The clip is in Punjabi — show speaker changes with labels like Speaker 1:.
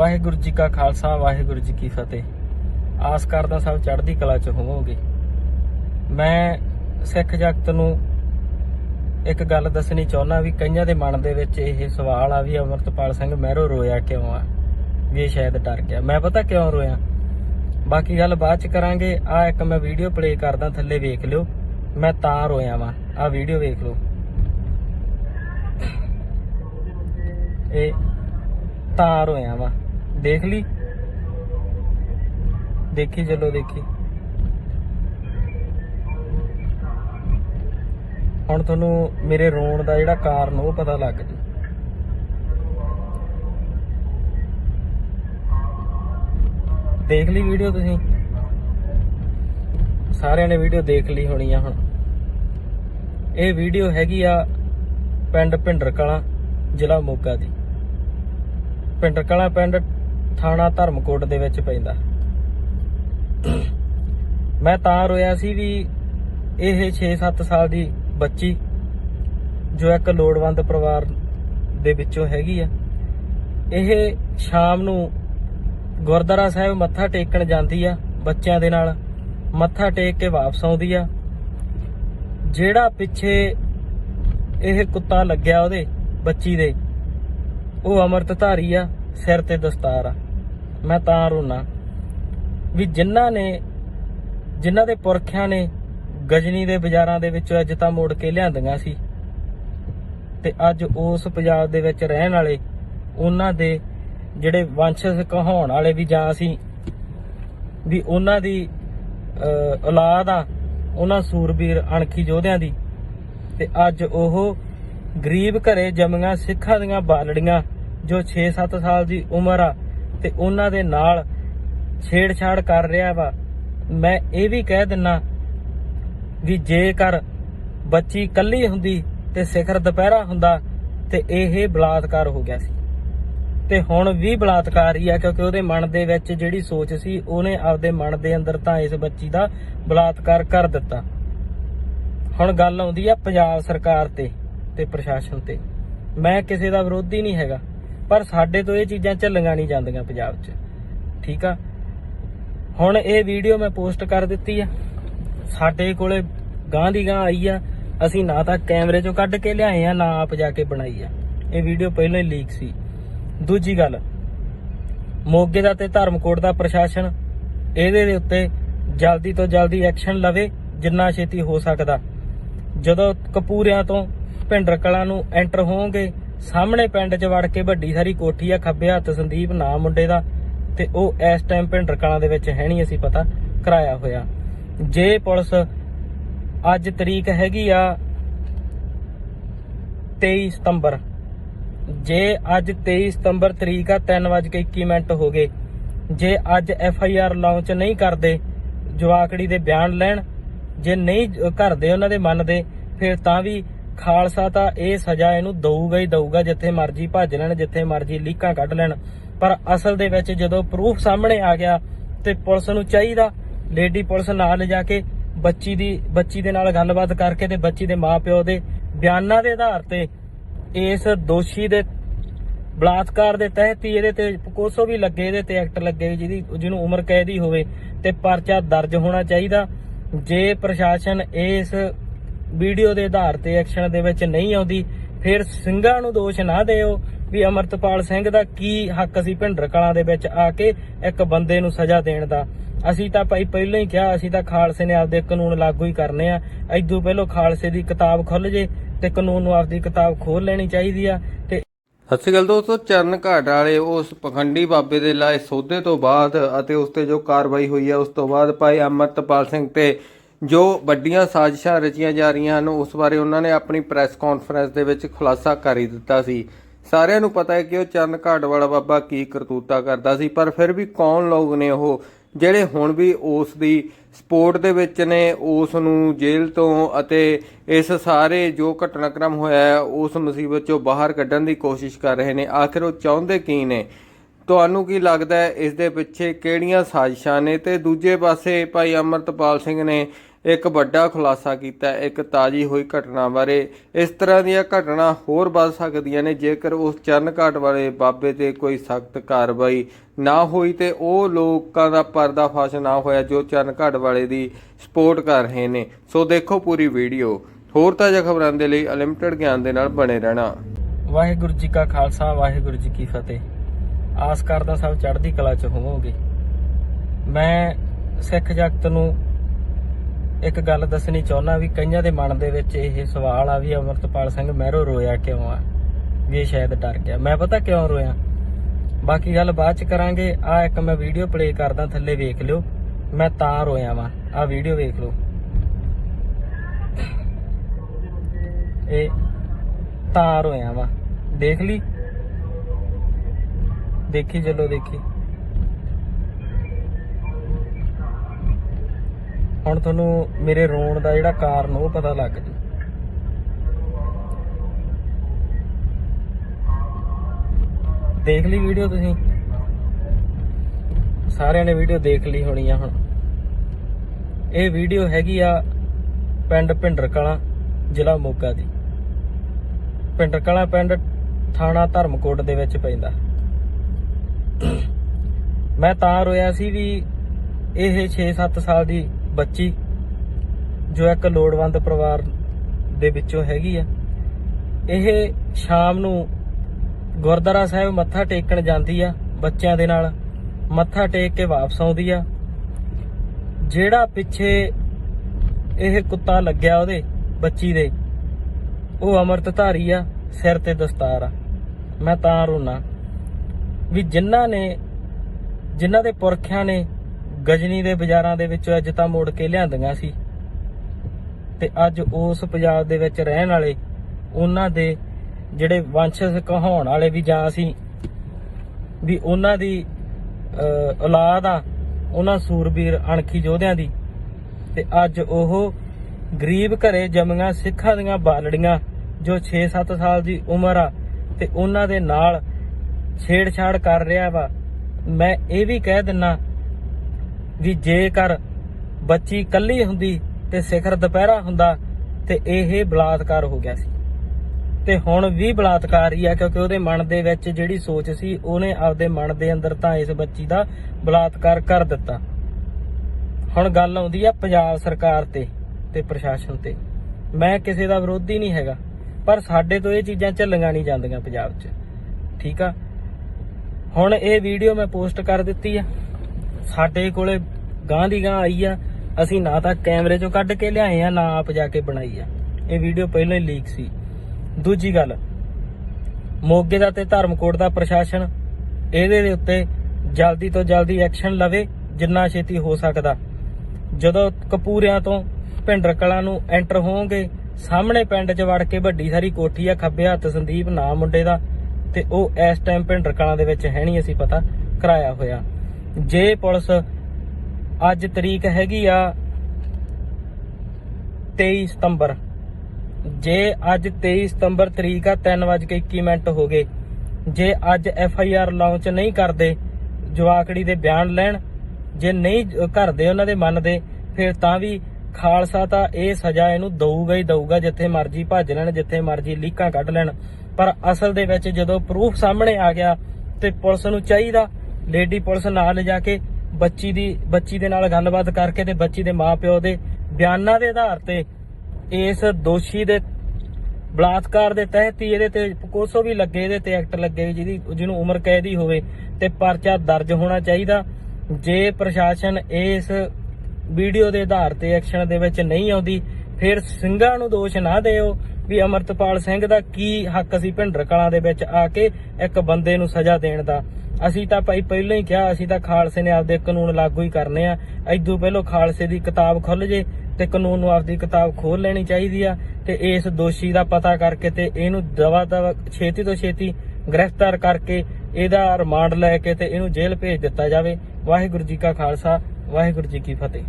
Speaker 1: ਵਾਹਿਗੁਰੂ ਜੀ ਕਾ ਖਾਲਸਾ, ਵਾਹਿਗੁਰੂ ਜੀ ਕੀ ਫਤਿਹ। ਆਸ ਕਰਦਾ ਸਭ ਚੜ੍ਹਦੀ ਕਲਾ ਚ ਹੋਵੋਗੇ। ਮੈਂ ਸਿੱਖ ਜਗਤ ਨੂੰ ਇੱਕ ਗੱਲ ਦੱਸਣੀ ਚਾਹੁੰਦਾ ਵੀ ਕਈਆਂ ਦੇ ਮਨ ਦੇ ਵਿੱਚ ਇਹ ਸਵਾਲ ਆ ਵੀ ਅਮਰਤਪਾਲ ਸਿੰਘ, ਮਹਿਰੋ ਰੋਇਆ ਕਿਉਂ ਆ? ਵੀ ਸ਼ਾਇਦ ਡਰ ਗਿਆ। ਮੈਂ ਪਤਾ ਕਿਉਂ ਰੋਇਆ? ਬਾਕੀ ਗੱਲ ਬਾਅਦ ਚ ਕਰਾਂਗੇ। ਆ ਇੱਕ ਮੈਂ ਵੀਡੀਓ ਪਲੇ ਕਰਦਾ, ਥੱਲੇ ਵੇਖ ਲਿਓ। ਮੈਂ ਤਾਂ ਰੋਇਆ ਵਾਂ। ਆ ਵੀਡੀਓ ਵੇਖ ਲਓ। ਇਹ ਤਾਂ ਰੋਇਆ ਵਾਂ। ਦੇਖ ਲਈ? ਦੇਖੀ, ਚਲੋ ਦੇਖੀ। ਹੁਣ ਤੁਹਾਨੂੰ ਮੇਰੇ ਰੋਣ ਦਾ ਜਿਹੜਾ ਕਾਰਨ ਉਹ ਪਤਾ ਲੱਗ ਜੂ। ਦੇਖ ਲਈ ਵੀਡੀਓ ਤੁਸੀਂ? ਸਾਰਿਆਂ ਨੇ ਵੀਡੀਓ ਦੇਖ ਲਈ ਹੋਣੀ ਆ ਹੁਣ। ਇਹ ਵੀਡੀਓ ਹੈਗੀ ਆ ਪਿੰਡ ਭਿੰਡਰ ਕਲਾਂ ਜ਼ਿਲ੍ਹਾ ਮੋਗਾ ਦੀ। ਭਿੰਡਰ ਕਲਾਂ ਪਿੰਡ ਥਾਣਾ ਧਰਮਕੋਟ ਦੇ ਵਿੱਚ ਪੈਂਦਾ। ਮੈਂ ਤਾਂ ਰੋਇਆ ਸੀ ਵੀ ਇਹ 6-7 ਸਾਲ ਦੀ ਬੱਚੀ ਜੋ ਇੱਕ ਲੋੜਵੰਦ ਪਰਿਵਾਰ ਦੇ ਵਿੱਚੋਂ ਹੈਗੀ ਆ, ਇਹ ਸ਼ਾਮ ਨੂੰ ਗੁਰਦੁਆਰਾ ਸਾਹਿਬ ਮੱਥਾ ਟੇਕਣ ਜਾਂਦੀ ਆ ਬੱਚਿਆਂ ਦੇ ਨਾਲ, ਮੱਥਾ ਟੇਕ ਕੇ ਵਾਪਸ ਆਉਂਦੀ ਆ। ਜਿਹੜਾ ਪਿੱਛੇ ਇਹ ਕੁੱਤਾ ਲੱਗਿਆ ਉਹਦੇ ਬੱਚੀ ਦੇ, ਉਹ ਅੰਮ੍ਰਿਤਧਾਰੀ ਆ। ਸਿਰ ਤੇ ਦਸਤਾਰ ਆ। ਮੈਂ ਤਾਂ ਰੋਣਾ ਵੀ ਜਿਨ੍ਹਾਂ ਨੇ ਜਿਨ੍ਹਾਂ ਦੇ ਪੁਰਖਿਆਂ ਨੇ ਗਜਨੀ ਦੇ ਬਾਜ਼ਾਰਾਂ ਦੇ ਵਿੱਚੋਂ ਇੱਜ਼ਤਾਂ ਮੋੜ ਕੇ ਲਿਆਂਦੀਆਂ ਸੀ ਤੇ ਅੱਜ ਉਸ ਪੰਜਾਬ ਦੇ ਵਿੱਚ ਰਹਿਣ ਵਾਲੇ ਉਹਨਾਂ ਦੇ ਜਿਹੜੇ ਵੰਸ਼ਜ ਕਹਾਉਣ ਵਾਲੇ ਵੀ ਜਾਂ ਅਸੀਂ ਵੀ ਉਹਨਾਂ ਦੀ ਔਲਾਦ ਆ, ਉਹਨਾਂ ਸੂਰਬੀਰ ਅਣਖੀ ਯੋਧਿਆਂ ਦੀ ਤੇ ਅੱਜ ਉਹ ਗਰੀਬ ਘਰੇ ਜੰਮੀਆਂ ਸਿੱਖਾਂ ਦੀਆਂ ਬਾਲੜੀਆਂ ਜੋ 6-7 ਸਾਲ ਦੀ ਉਮਰ ਆ ਤੇ ਉਹਨਾਂ ਦੇ ਨਾਲ ਛੇੜਛਾੜ ਕਰ ਰਿਹਾ ਵਾ, ਮੈਂ ਇਹ ਵੀ ਕਹਿ ਦਿੰਨਾ ਵੀ ਜੇਕਰ ਬੱਚੀ ਕੱਲੀ ਹੁੰਦੀ ਤੇ ਸਿਖਰ ਦੁਪਹਿਰਾ ਹੁੰਦਾ ਤੇ ਇਹ ਬਲਾਤਕਾਰ ਹੋ ਗਿਆ ਸੀ। ਤੇ ਹੁਣ ਵੀ ਬਲਾਤਕਾਰ ਹੀ ਆ ਕਿਉਂਕਿ ਉਹਦੇ ਮਨ ਦੇ ਵਿੱਚ ਜਿਹੜੀ ਸੋਚ ਸੀ, ਉਹਨੇ ਆਪਦੇ ਮਨ ਦੇ ਅੰਦਰ ਤਾਂ ਇਸ ਬੱਚੀ ਦਾ ਬਲਾਤਕਾਰ ਕਰ ਦਿੱਤਾ। ਹੁਣ ਗੱਲ ਆਉਂਦੀ ਆ ਪੰਜਾਬ ਸਰਕਾਰ ਤੇ ਤੇ ਪ੍ਰਸ਼ਾਸਨ ਤੇ। ਮੈਂ ਕਿਸੇ ਦਾ ਵਿਰੋਧੀ ਨਹੀਂ ਹੈਗਾ। ਪਰ ਸਾਡੇ ਤੋਂ ਇਹ ਚੀਜ਼ਾਂ ਝੱਲੀਆਂ ਨਹੀਂ ਜਾਂਦੀਆਂ ਪੰਜਾਬ 'ਚ। ਠੀਕ ਆ? ਹੁਣ ਇਹ ਵੀਡੀਓ ਮੈਂ ਪੋਸਟ ਕਰ ਦਿੱਤੀ ਆ। ਸਾਡੇ ਕੋਲੇ ਗਾਂ ਦੀ ਗਾਂ ਆਈ ਆ। ਅਸੀਂ ਨਾ ਤਾਂ ਕੈਮਰੇ 'ਚੋਂ ਕੱਢ ਕੇ ਲਿਆਏ ਆ, ਨਾ ਆਪ ਜਾ ਕੇ ਬਣਾਈ ਆ। ਇਹ ਵੀਡੀਓ ਪਹਿਲਾਂ ਹੀ ਲੀਕ ਸੀ। ਦੂਜੀ ਗੱਲ, ਮੋਗੇ ਦਾ ਤੇ ਧਰਮਕੋਟ ਦਾ ਪ੍ਰਸ਼ਾਸਨ ਇਹਦੇ ਦੇ ਉੱਤੇ ਜਲਦੀ ਤੋਂ ਜਲਦੀ ਐਕਸ਼ਨ ਲਵੇ, ਜਿੰਨਾ ਛੇਤੀ ਹੋ ਸਕਦਾ। ਜਦੋਂ ਕਪੂਰਿਆਂ ਤੋਂ ਭਿੰਡਰ ਕਲਾਂ ਨੂੰ ਐਂਟਰ ਹੋਵੋਗੇ ਸਾਹਮਣੇ ਪਿੰਡ 'ਚ ਵੜ ਕੇ ਵੱਡੀ ਸਾਰੀ ਕੋਠੀ ਆ, ਖੱਬੇ ਹੱਥ ਸੰਦੀਪ ਨਾਮ ਮੁੰਡੇ ਦਾ, ਤੇ ਉਹ ਇਸ ਟਾਈਮ ਭਿੰਡਰ ਕਲਾਂ ਦੇ ਵਿੱਚ ਹੈ ਨਹੀਂ, ਅਸੀਂ ਪਤਾ ਕਰਾਇਆ ਹੋਇਆ। ਜੇ ਪੁਲਿਸ ਅੱਜ ਤਰੀਕ ਹੈਗੀ ਆ 23 ਸਤੰਬਰ, ਜੇ ਅੱਜ 23 ਸਤੰਬਰ ਤਰੀਕ ਆ 3:21 ਮਿੰਟ ਹੋ ਗਏ, ਜੇ ਅੱਜ ਐਫ ਆਈ ਆਰ ਲਾਂਚ ਨਹੀਂ ਕਰਦੇ, ਜਵਾਕੜੀ ਦੇ ਬਿਆਨ ਲੈਣ, ਜੇ ਨਹੀਂ ਕਰਦੇ ਉਹਨਾਂ ਦੇ ਮੰਨਦੇ, ਫਿਰ ਤਾਂ ਵੀ ਖਾਲਸਾ ਤਾਂ ਇਹ ਸਜ਼ਾ ਇਹਨੂੰ ਦਊਗਾ ਹੀ ਦਊਗਾ, ਜਿੱਥੇ ਮਰਜ਼ੀ ਭੱਜ ਲੈਣ, ਜਿੱਥੇ ਮਰਜ਼ੀ ਲੀਕਾਂ ਕੱਢ ਲੈਣ। ਪਰ ਅਸਲ ਦੇ ਵਿੱਚ ਜਦੋਂ ਪ੍ਰੂਫ ਸਾਹਮਣੇ ਆ ਗਿਆ ਤੇ ਪੁਲਿਸ ਨੂੰ ਚਾਹੀਦਾ, ਲੇਡੀ ਪੁਲਿਸ ਨਾਲ ਲਿਜਾ ਕੇ ਬੱਚੀ ਦੀ, ਬੱਚੀ ਦੇ ਨਾਲ ਗੱਲਬਾਤ ਕਰਕੇ ਤੇ ਬੱਚੀ ਦੇ ਮਾਪਿਓ ਦੇ ਬਿਆਨਾਂ ਦੇ ਆਧਾਰ ਤੇ ਇਸ ਦੋਸ਼ੀ ਦੇ ਬਲਾਤਕਾਰ ਦੇ ਤਹਿਤ ਹੀ ਇਹਦੇ ਤੇ ਕੋਸੋ ਵੀ ਲੱਗੇ, ਇਹਦੇ ਤੇ ਐਕਟ ਲੱਗੇ ਜਿਹਦੀ, ਜਿਹਨੂੰ ਉਮਰ ਕੈਦ ਹੀ ਹੋਵੇ ਤੇ ਪਰਚਾ ਦਰਜ ਹੋਣਾ ਚਾਹੀਦਾ। ਜੇ ਪ੍ਰਸ਼ਾਸਨ ਇਸ ਵੀਡੀਓ ਦੇ ਆਧਾਰ ਤੇ ਐਕਸ਼ਨ ਦੇ ਵਿੱਚ ਨਹੀਂ ਆਉਂਦੀ, ਫਿਰ ਸਿੰਘਾਂ ਨੂੰ ਦੋਸ਼ ਨਾ ਦਿਓ ਵੀ ਅਮਰਤਪਾਲ ਸਿੰਘ ਦਾ ਕੀ ਹੱਕ ਸੀ ਭਿੰਡਰ ਕਲਾਂ ਦੇ ਵਿੱਚ ਆ ਕੇ ਇੱਕ ਬੰਦੇ ਨੂੰ ਸਜ਼ਾ ਦੇਣ ਦਾ। ਅਸੀਂ ਤਾਂ ਭਾਈ ਪਹਿਲਾਂ ਹੀ ਕਿਹਾ, ਅਸੀਂ ਤਾਂ ਖਾਲਸੇ ਨੇ ਆਪਦੇ ਕਾਨੂੰਨ ਲਾਗੂ ਹੀ ਕਰਨੇ ਆ। ਐਦੋਂ ਪਹਿਲਾਂ ਖਾਲਸੇ ਦੀ ਕਿਤਾਬ ਖੁੱਲ ਜੇ ਤੇ ਕਾਨੂੰਨ ਨੂੰ ਆਪਦੀ ਕਿਤਾਬ ਖੋਲ ਲੈਣੀ ਚਾਹੀਦੀ ਆ ਤੇ
Speaker 2: ਸਤਿ ਸ਼੍ਰੀ ਅਕਾਲ ਦੋਸਤੋ, ਚਰਨ ਘਾਟ ਵਾਲੇ ਉਸ ਪਖੰਡੀ ਬਾਬੇ ਦੇ ਲਾਏ ਸੌਦੇ ਤੋਂ ਬਾਅਦ ਅਤੇ ਉਸ ਤੇ ਜੋ ਕਾਰਵਾਈ ਹੋਈ ਹੈ ਉਸ ਤੋਂ ਬਾਅਦ ਭਾਈ ਅਮਰਤਪਾਲ ਸਿੰਘ ਤੇ ਜੋ ਵੱਡੀਆਂ ਸਾਜ਼ਿਸ਼ਾਂ ਰਚੀਆਂ ਜਾ ਰਹੀਆਂ ਹਨ, ਉਸ ਬਾਰੇ ਉਹਨਾਂ ਨੇ ਆਪਣੀ ਪ੍ਰੈਸ ਕਾਨਫਰੰਸ ਦੇ ਵਿੱਚ ਖੁਲਾਸਾ ਕਰ ਹੀ ਦਿੱਤਾ ਸੀ। ਸਾਰਿਆਂ ਨੂੰ ਪਤਾ ਹੈ ਕਿ ਉਹ ਚਰਨ ਘਾਟ ਵਾਲਾ ਬਾਬਾ ਕੀ ਕਰਤੂਤਾ ਕਰਦਾ ਸੀ, ਪਰ ਫਿਰ ਵੀ ਕੌਣ ਲੋਕ ਨੇ ਉਹ? ਜਿਹੜੇ ਹੁਣ ਵੀ ਉਸ ਦੀ ਸਪੋਰਟ ਦੇ ਵਿੱਚ ਨੇ, ਉਸ ਨੂੰ ਜੇਲ੍ਹ ਤੋਂ ਅਤੇ ਇਸ ਸਾਰੇ ਜੋ ਘਟਨਾਕ੍ਰਮ ਹੋਇਆ ਹੈ, ਉਸ ਮੁਸੀਬਤ ਚੋਂ ਬਾਹਰ ਕੱਢਣ ਦੀ ਕੋਸ਼ਿਸ਼ ਕਰ ਰਹੇ ਨੇ। ਆਖਿਰ ਉਹ ਚਾਹੁੰਦੇ ਕੀ ਨੇ? ਤੁਹਾਨੂੰ ਕੀ ਲੱਗਦਾ ਹੈ ਇਸ ਦੇ ਪਿੱਛੇ ਕਿਹੜੀਆਂ ਸਾਜ਼ਿਸ਼ਾਂ ਨੇ? ਤੇ ਦੂਜੇ ਪਾਸੇ ਭਾਈ ਅਮਰਤਪਾਲ ਸਿੰਘ ਨੇ ਇੱਕ ਵੱਡਾ ਖੁਲਾਸਾ ਕੀਤਾ, ਇੱਕ ਤਾਜੀ ਹੋਈ ਘਟਨਾ ਬਾਰੇ। ਇਸ ਤਰ੍ਹਾਂ ਦੀਆਂ ਘਟਨਾ ਹੋਰ ਵੱਧ ਸਕਦੀਆਂ ਨੇ, ਜੇਕਰ ਉਸ ਚਰਨ ਘਾਟ ਵਾਲੇ ਬਾਬੇ ਤੇ ਕੋਈ ਸਖਤ ਕਾਰਵਾਈ ਨਾ ਹੋਈ ਤੇ ਉਹ ਲੋਕਾਂ ਦਾ ਪਰਦਾਫਾਸ਼ ਨਾ ਹੋਇਆ ਜੋ ਚਰਨ ਘਾਟ ਵਾਲੇ ਦੀ ਸਪੋਰਟ ਕਰ ਰਹੇ ਨੇ। ਸੋ ਦੇਖੋ ਪੂਰੀ ਵੀਡੀਓ। ਹੋਰ ਤਾਜ਼ਾ ਖਬਰਾਂ ਦੇ ਲਈ ਅਨਲਿਮਟਿਡ ਗਿਆਨ ਦੇ ਨਾਲ ਬਣੇ ਰਹਿਣਾ।
Speaker 1: ਵਾਹਿਗੁਰੂ ਜੀ ਕਾ ਖਾਲਸਾ, ਵਾਹਿਗੁਰੂ ਜੀ ਕੀ ਫਤਿਹ। ਆਸ ਕਰਦਾ ਸਭ ਚੜ੍ਹਦੀ ਕਲਾ ਚ ਹੋਵੋਗੇ। ਮੈਂ ਸਿੱਖ ਜਗਤ ਨੂੰ ਇੱਕ ਗੱਲ ਦੱਸਣੀ ਚਾਹੁੰਦਾ ਵੀ ਕਈਆਂ ਦੇ ਮਨ ਦੇ ਵਿੱਚ ਇਹ ਸਵਾਲ ਆ ਵੀ ਅਮਰਤਪਾਲ ਸਿੰਘ ਮਹਿਰੋ ਰੋਇਆ ਕਿਉਂ ਆ? ਵੀ ਸ਼ਾਇਦ ਡਰ ਗਿਆ। ਮੈਂ ਪਤਾ ਕਿਉਂ ਰੋਇਆ? ਬਾਕੀ ਗੱਲ ਬਾਅਦ ਚ ਕਰਾਂਗੇ। ਆ ਇੱਕ ਮੈਂ ਵੀਡੀਓ ਪਲੇ ਕਰਦਾ, ਥੱਲੇ ਵੇਖ ਲਿਓ। ਮੈਂ ਤਾਂ ਰੋਇਆ ਵਾਂ। ਆ ਵੀਡੀਓ ਵੇਖ ਲਓ। ਇਹ ਤਾਂ ਰੋਇਆ ਵਾਂ। ਦੇਖ ਲਈ? ਦੇਖੀ ਚਲੋ ਦੇਖੀ। ਹੁਣ ਤੁਹਾਨੂੰ ਮੇਰੇ ਰੋਣ ਦਾ ਜਿਹੜਾ ਕਾਰਨ ਉਹ ਪਤਾ ਲੱਗ ਜੂ। ਦੇਖ ਲਈ ਵੀਡੀਓ ਤੁਸੀਂ? ਸਾਰਿਆਂ ਨੇ ਵੀਡੀਓ ਦੇਖ ਲਈ ਹੋਣੀ ਆ ਹੁਣ। ਇਹ ਵੀਡੀਓ ਹੈਗੀ ਆ ਪਿੰਡ ਭਿੰਡਰ ਕਲਾਂ ਜ਼ਿਲ੍ਹਾ ਮੋਗਾ ਦੀ। ਭਿੰਡਰ ਕਲਾਂ ਪਿੰਡ ਥਾਣਾ ਧਰਮਕੋਟ ਦੇ ਵਿੱਚ ਪੈਂਦਾ। ਮੈਂ ਤਾਂ ਰੋਇਆ ਸੀ ਵੀ ਇਹ 6-7 ਸਾਲ ਦੀ ਬੱਚੀ ਜੋ ਇੱਕ ਲੋੜਵੰਦ ਪਰਿਵਾਰ ਦੇ ਵਿੱਚੋਂ ਹੈਗੀ ਆ, ਇਹ ਸ਼ਾਮ ਨੂੰ ਗੁਰਦੁਆਰਾ ਸਾਹਿਬ ਮੱਥਾ ਟੇਕਣ ਜਾਂਦੀ ਆ ਬੱਚਿਆਂ ਦੇ ਨਾਲ, ਮੱਥਾ ਟੇਕ ਕੇ ਵਾਪਸ ਆਉਂਦੀ ਆ। ਜਿਹੜਾ ਪਿੱਛੇ ਇਹ ਕੁੱਤਾ ਲੱਗਿਆ ਉਹਦੇ, ਬੱਚੀ ਦੇ, ਉਹ ਅੰਮ੍ਰਿਤਧਾਰੀ ਆ, ਸਿਰ ਤੇ ਦਸਤਾਰ ਆ। ਮੈਂ ਤਾਂ ਰੋਣਾ ਵੀ ਜਿਨ੍ਹਾਂ ਨੇ, ਜਿਨ੍ਹਾਂ ਦੇ ਪੁਰਖਿਆਂ ਨੇ ਗਜਨੀ ਦੇ ਬਾਜ਼ਾਰਾਂ ਦੇ ਵਿੱਚੋਂ ਇੱਜ਼ਤਾਂ ਮੋੜ ਕੇ ਲਿਆਂਦੀਆਂ ਸੀ। ਤੇ ਅੱਜ ਉਸ ਪੰਜਾਬ ਦੇ ਵਿੱਚ ਰਹਿਣ ਵਾਲੇ ਉਹਨਾਂ ਦੇ ਜਿਹੜੇ ਵੰਸ਼ਜ ਕਹਾਉਣ ਵਾਲੇ ਵੀ ਜਾਂ ਅਸੀਂ, ਵੀ ਉਹਨਾਂ ਦੀ ਔਲਾਦ ਆ, ਉਹਨਾਂ ਸੂਰਬੀਰ ਅਣਖੀ ਯੋਧਿਆਂ ਦੀ। ਤੇ ਅੱਜ ਉਹ ਗਰੀਬ ਘਰੇ ਜੰਮੀਆਂ ਸਿੱਖਾਂ ਦੀਆਂ ਬਾਲੜੀਆਂ ਜੋ 6-7 ਸਾਲ ਦੀ ਉਮਰ ਆ ਤੇ ਉਹਨਾਂ ਦੇ ਨਾਲ ਛੇੜਛਾੜ ਕਰ ਰਿਹਾ ਵਾ। ਮੈਂ ਇਹ ਵੀ ਕਹਿ ਦਿੰਨਾ ਵੀ ਜੇਕਰ ਬੱਚੀ ਇਕੱਲੀ ਹੁੰਦੀ ਤੇ ਸਿਖਰ ਦੁਪਹਿਰਾ ਹੁੰਦਾ, ਤੇ ਇਹ ਬਲਾਤਕਾਰ ਹੋ ਗਿਆ ਸੀ। ਤੇ ਹੁਣ ਵੀ ਬਲਾਤਕਾਰ ਹੀ ਆ, ਕਿਉਂਕਿ ਉਹਦੇ ਮਨ ਦੇ ਵਿੱਚ ਜਿਹੜੀ ਸੋਚ ਸੀ, ਉਹਨੇ ਆਪਦੇ ਮਨ ਦੇ ਅੰਦਰ ਤਾਂ ਇਸ ਬੱਚੀ ਦਾ ਬਲਾਤਕਾਰ ਕਰ ਦਿੱਤਾ। ਹੁਣ ਗੱਲ ਆਉਂਦੀ ਆ ਪੰਜਾਬ ਸਰਕਾਰ ਤੇ ਤੇ ਪ੍ਰਸ਼ਾਸਨ ਤੇ। ਮੈਂ ਕਿਸੇ ਦਾ ਵਿਰੋਧੀ ਨਹੀਂ ਹੈਗਾ, ਪਰ ਸਾਡੇ ਤੋਂ ਇਹ ਚੀਜ਼ਾਂ ਝੱਲੀਆਂ ਨਹੀਂ ਜਾਂਦੀਆਂ ਪੰਜਾਬ 'ਚ। ਠੀਕ ਆ? ਹੁਣ ਇਹ ਵੀਡੀਓ ਮੈਂ ਪੋਸਟ ਕਰ ਦਿੱਤੀ ਆ। ਸਾਡੇ ਕੋਲੇ ਗਾਂ ਦੀ ਗਾਂ ਆਈ ਆ, ਅਸੀਂ ਨਾ ਤਾਂ ਕੈਮਰੇ 'ਚੋਂ ਕੱਢ ਕੇ ਲਿਆਏ ਆ, ਨਾ ਆਪ ਜਾ ਕੇ ਬਣਾਈ ਆ। ਇਹ ਵੀਡੀਓ ਪਹਿਲਾਂ ਹੀ ਲੀਕ ਸੀ। ਦੂਜੀ ਗੱਲ, ਮੋਗੇ ਦਾ ਤੇ ਧਰਮਕੋਟ ਦਾ ਪ੍ਰਸ਼ਾਸਨ ਇਹਦੇ ਦੇ ਉੱਤੇ ਜਲਦੀ ਤੋਂ ਜਲਦੀ ਐਕਸ਼ਨ ਲਵੇ, ਜਿੰਨਾ ਛੇਤੀ ਹੋ ਸਕਦਾ। ਜਦੋਂ ਕਪੂਰਿਆਂ ਤੋਂ ਭਿੰਡਰ ਕਲਾਂ ਨੂੰ ਐਂਟਰ ਹੋਵੋਗੇ ਸਾਹਮਣੇ ਪਿੰਡ 'ਚ ਵੜ ਕੇ ਵੱਡੀ ਸਾਰੀ ਕੋਠੀ ਆ, ਖੱਬੇ ਹੱਥ ਸੰਦੀਪ ਨਾਮ ਮੁੰਡੇ ਦਾ, ਤੇ ਉਹ ਇਸ ਟਾਈਮ ਭਿੰਡਰ ਕਲਾਂ ਦੇ ਵਿੱਚ ਹੈ ਨਹੀਂ ਅਸੀਂ ਪਤਾ, ਕਰਾਇਆ ਹੋਇਆ। ਜੇ ਪੁਲਿਸ ਅੱਜ ਤਰੀਕ ਹੈਗੀ ਆ 23 ਸਤੰਬਰ, ਜੇ ਅੱਜ 23 ਸਤੰਬਰ ਤਰੀਕ ਆ 3:21 ਮਿੰਟ ਹੋ ਗਏ, ਜੇ ਅੱਜ ਐਫ ਆਈ ਆਰ ਲਾਂਚ ਨਹੀਂ ਕਰਦੇ, ਜਵਾਕੜੀ ਦੇ ਬਿਆਨ ਲੈਣ, ਜੇ ਨਹੀਂ ਕਰਦੇ ਉਹਨਾਂ ਦੇ ਮੰਨਦੇ ਫਿਰ ਤਾਂ ਵੀ ਖਾਲਸਾ ਤਾਂ ਇਹ ਸਜ਼ਾ ਇਹਨੂੰ ਦਊਗਾ ਹੀ ਦਊਗਾ, ਜਿੱਥੇ ਮਰਜ਼ੀ ਭੱਜ ਲੈਣ, ਜਿੱਥੇ ਮਰਜ਼ੀ ਲੀਕਾਂ ਕੱਢ ਲੈਣ, ਪਰ ਅਸਲ ਦੇ ਵਿੱਚ ਜਦੋਂ ਪ੍ਰੂਫ ਸਾਹਮਣੇ ਆ ਗਿਆ ਤੇ ਪੁਲਿਸ ਨੂੰ ਚਾਹੀਦਾ ਲੇਡੀ ਪੁਲਿਸ ਨਾਲ ਲਿਜਾ ਕੇ ਬੱਚੀ ਦੀ, ਬੱਚੀ ਦੇ ਨਾਲ ਗੱਲਬਾਤ ਕਰਕੇ ਤੇ ਬੱਚੀ ਦੇ ਮਾਪਿਓ ਦੇ ਬਿਆਨਾਂ ਦੇ ਆਧਾਰ ਤੇ ਇਸ ਦੋਸ਼ੀ ਦੇ ਬਲਾਤਕਾਰ ਦੇ ਤਹਿਤ ਹੀ ਇਹਦੇ ਤੇ ਕੋਸੋ ਵੀ ਲੱਗੇ, ਇਹਦੇ ਤੇ ਐਕਟ ਲੱਗੇ ਜਿਹਦੀ, ਜਿਹਨੂੰ ਉਮਰ ਕੈਦ ਹੀ ਹੋਵੇ ਤੇ ਪਰਚਾ ਦਰਜ ਹੋਣਾ ਚਾਹੀਦਾ। ਜੇ ਪ੍ਰਸ਼ਾਸਨ ਇਸ ਵੀਡੀਓ ਦੇ ਆਧਾਰ ਤੇ ਐਕਸ਼ਨ ਦੇ ਵਿੱਚ ਨਹੀਂ ਆਉਂਦੀ, ਫਿਰ ਸਿੰਘਾਂ ਨੂੰ ਦੋਸ਼ ਨਾ ਦਿਓ ਵੀ ਅਮਰਤਪਾਲ ਸਿੰਘ ਦਾ ਕੀ ਹੱਕ ਸੀ ਭਿੰਡਰ ਕਲਾਂ ਦੇ ਵਿੱਚ ਆ ਕੇ ਇੱਕ ਬੰਦੇ ਨੂੰ ਸਜ਼ਾ ਦੇਣ ਦਾ। ਅਸੀਂ ਤਾਂ ਭਾਈ ਪਹਿਲਾਂ ਹੀ ਕਿਹਾ, ਅਸੀਂ ਤਾਂ ਖਾਲਸੇ ਨੇ ਆਪਦੇ ਕਾਨੂੰਨ ਲਾਗੂ ਹੀ ਕਰਨੇ ਆ। ਐਦੋਂ ਪਹਿਲਾਂ ਖਾਲਸੇ ਦੀ ਕਿਤਾਬ ਖੁੱਲ ਜੇ ਤੇ ਕਾਨੂੰਨ ਨੂੰ ਆਪਦੀ ਕਿਤਾਬ ਖੋਲ ਲੈਣੀ ਚਾਹੀਦੀ ਆ ਤੇ ਇਸ ਦੋਸ਼ੀ ਦਾ ਪਤਾ ਕਰਕੇ ਤੇ ਇਹਨੂੰ ਦਵਾ ਦਵਾ ਛੇਤੀ ਤੋਂ ਛੇਤੀ ਗ੍ਰਿਫਤਾਰ ਕਰਕੇ ਇਹਦਾ ਰਿਮਾਂਡ ਲੈ ਕੇ ਤੇ ਇਹਨੂੰ ਜੇਲ੍ਹ ਭੇਜ ਦਿੱਤਾ ਜਾਵੇ। ਵਾਹਿਗੁਰੂ ਜੀ ਕਾ ਖਾਲਸਾ, ਵਾਹਿਗੁਰੂ ਜੀ ਕੀ ਫਤਿਹ।